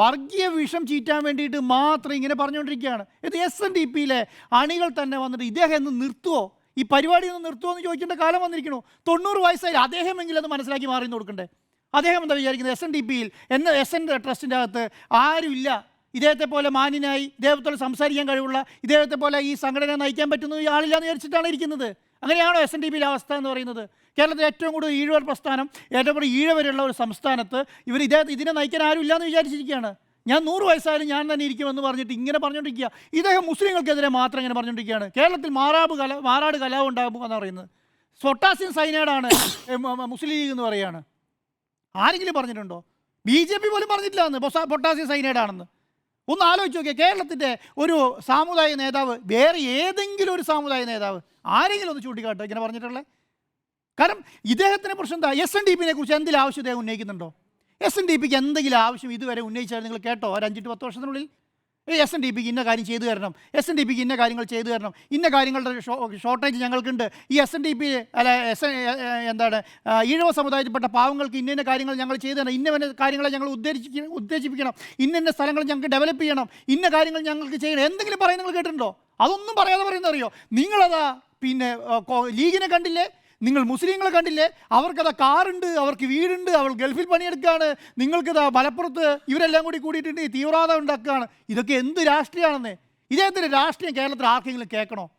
വർഗീയ വിഷം ചീറ്റാൻ വേണ്ടിയിട്ട് മാത്രം ഇങ്ങനെ പറഞ്ഞുകൊണ്ടിരിക്കുകയാണ്. ഇത് എസ് എൻ ഡി പിയിലെ അണികൾ തന്നെ വന്നിട്ട് ഇദ്ദേഹം എന്ന് നിർത്തുവോ? ഈ പരിപാടി ഒന്ന് നിർത്തുമോ എന്ന് ചോദിക്കേണ്ട കാലം വന്നിരിക്കണോ തൊണ്ണൂറ് വയസ്സായി അദ്ദേഹമെങ്കിലും അത് മനസ്സിലാക്കി മാറി കൊടുക്കണ്ടേ? അദ്ദേഹം എന്താ വിചാരിക്കുന്നത്? എസ് എൻ ഡി പിയിൽ എന്ന എസ് എൻ ട്രസ്റ്റിന്റെ അകത്ത് ആരുമില്ല. ഇദ്ദേഹത്തെ പോലെ മാന്യനായി ഇദ്ദേഹത്തോട് സംസാരിക്കാൻ കഴിവുള്ള ഇദ്ദേഹത്തെ പോലെ ഈ സംഘടന നയിക്കാൻ പറ്റുന്ന ആളില്ല ആളില്ലാന്ന് വിചാരിച്ചിട്ടാണ് ഇരിക്കുന്നത്. അങ്ങനെയാണോ എസ് എൻ ഡി പിയിലെ അവസ്ഥ എന്ന് പറയുന്നത്? കേരളത്തിൽ ഏറ്റവും കൂടുതൽ ഈഴവർ പ്രസ്ഥാനം ഏറ്റവും കൂടുതൽ ഈഴവരുള്ള ഒരു സംസ്ഥാനത്ത് ഇവർ ഇതേ ഇതിനെ നയിക്കാൻ ആരും ഇല്ലാന്ന് വിചാരിച്ചിരിക്കുകയാണ്. ഞാൻ നൂറ് വയസ്സായാലും ഞാൻ തന്നെ ഇരിക്കുമെന്ന് പറഞ്ഞിട്ട് ഇങ്ങനെ പറഞ്ഞുകൊണ്ടിരിക്കുക. ഇദ്ദേഹം മുസ്ലിങ്ങൾക്കെതിരെ മാത്രം ഇങ്ങനെ പറഞ്ഞുകൊണ്ടിരിക്കുകയാണ്. കേരളത്തിൽ മാറാബ് കല മാറാട് കലാപം ഉണ്ടാകും എന്ന് പറയുന്നത്. പൊട്ടാസ്യം സൈനൈഡാണ് മുസ്ലിം ലീഗ് എന്ന് പറയുകയാണ്. ആരെങ്കിലും പറഞ്ഞിട്ടുണ്ടോ? ബി ജെ പി പോലും പറഞ്ഞിട്ടില്ല എന്ന്. പൊട്ടാസ്യം സൈനൈഡാണെന്ന്. ഒന്ന് ആലോചിച്ച് നോക്കിയാൽ കേരളത്തിന്റെ ഒരു സാമുദായിക നേതാവ് വേറെ ഏതെങ്കിലും ഒരു സാമുദായിക നേതാവ് ആരെങ്കിലും ഒന്ന് ചൂണ്ടിക്കാട്ടോ ഇങ്ങനെ പറഞ്ഞിട്ടുള്ളത് കാരണം ഇദ്ദേഹത്തിനെ കുറിച്ച് എന്താ? എസ് എൻ ഡി പിനെ കുറിച്ച് എന്തെങ്കിലും ആവശ്യം ഇദ്ദേഹം ഉന്നയിക്കുന്നുണ്ടോ? എസ് എൻ ഡി പിക്ക് എന്തെങ്കിലും ആവശ്യം ഇതുവരെ ഉന്നയിച്ചാൽ നിങ്ങൾ കേട്ടോ? ഒരു അഞ്ചിട്ട് പത്ത് വർഷത്തിനുള്ളിൽ എസ് എൻ ഡി പിക്ക് ഇന്ന കാര്യം ചെയ്തു തരണം. എസ് എൻ ഡി പിക്ക് ഇന്ന കാര്യങ്ങൾ ചെയ്തു തരണം. ഇന്ന കാര്യങ്ങളുടെ ഷോർട്ടേജ് ഞങ്ങൾക്കുണ്ട്. ഈ എസ് എൻ ഡി പി അല്ല എസ് എന്താണ് ഈഴവ സമുദായത്തിൽപ്പെട്ട പാവങ്ങൾക്ക് ഇന്ന കാര്യങ്ങൾ ഞങ്ങൾ ചെയ്തു തരണം. ഇന്ന കാര്യങ്ങളെ ഞങ്ങൾ ഉദ്ദേശിക്ക ഉദ്ദേശിപ്പിക്കണം. ഇന്ന സ്ഥലങ്ങൾ ഞങ്ങൾക്ക് ഡെവലപ്പ് ചെയ്യണം. ഇന്ന കാര്യങ്ങൾ ഞങ്ങൾക്ക് ചെയ്യണം. എന്തെങ്കിലും പറയുന്നത് നിങ്ങൾ കേട്ടിട്ടുണ്ടോ? അതൊന്നും പറയാതെ പറയുന്നറിയോ നിങ്ങളതാ പിന്നെ ലീഗിനെ കണ്ടില്ലേ? നിങ്ങൾ മുസ്ലിങ്ങളെ കണ്ടില്ലേ? അവർക്കതാ കാറുണ്ട് അവർക്ക് വീടുണ്ട് അവൾ ഗൾഫിൽ പണിയെടുക്കുകയാണ്. നിങ്ങൾക്കിതാ മലപ്പുറത്ത് ഇവരെല്ലാം കൂടി കൂടിയിട്ടുണ്ട് തീവ്രവാദം ഉണ്ടാക്കുകയാണ്. ഇതൊക്കെ എന്ത് രാഷ്ട്രീയമാണെന്ന്? ഇദ്ദേഹത്തിന്റെ രാഷ്ട്രീയം കേരളത്തിൽ ആർക്കെങ്കിലും കേൾക്കണോ?